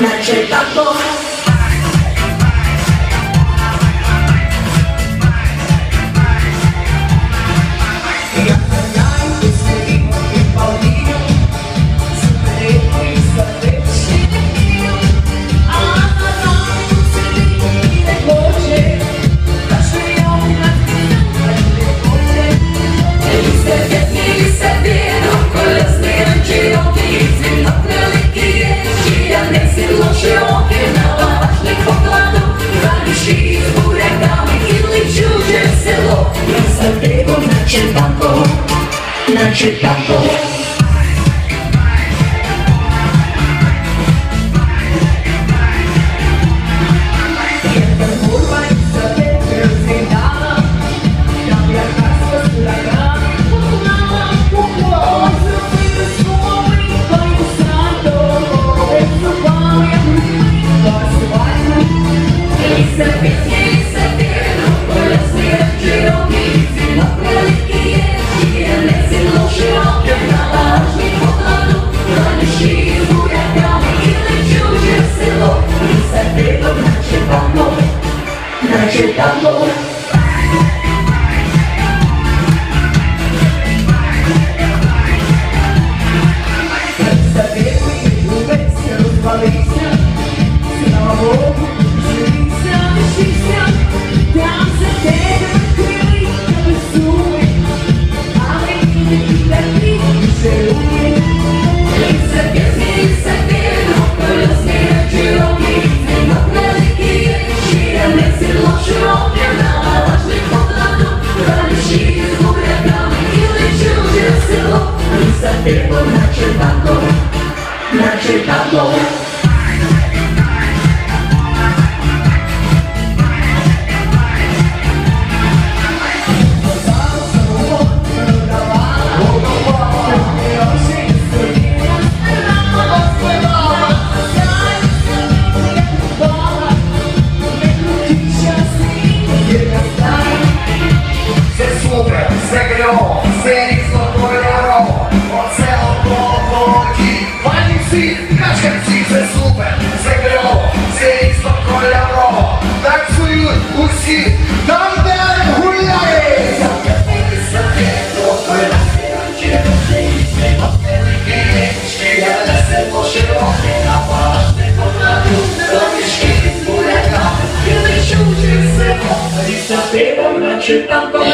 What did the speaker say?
наче тато. Наче танго. Наче Наче танго, наче танго. Це супер, Танцюють там де гуляє. Наче танго.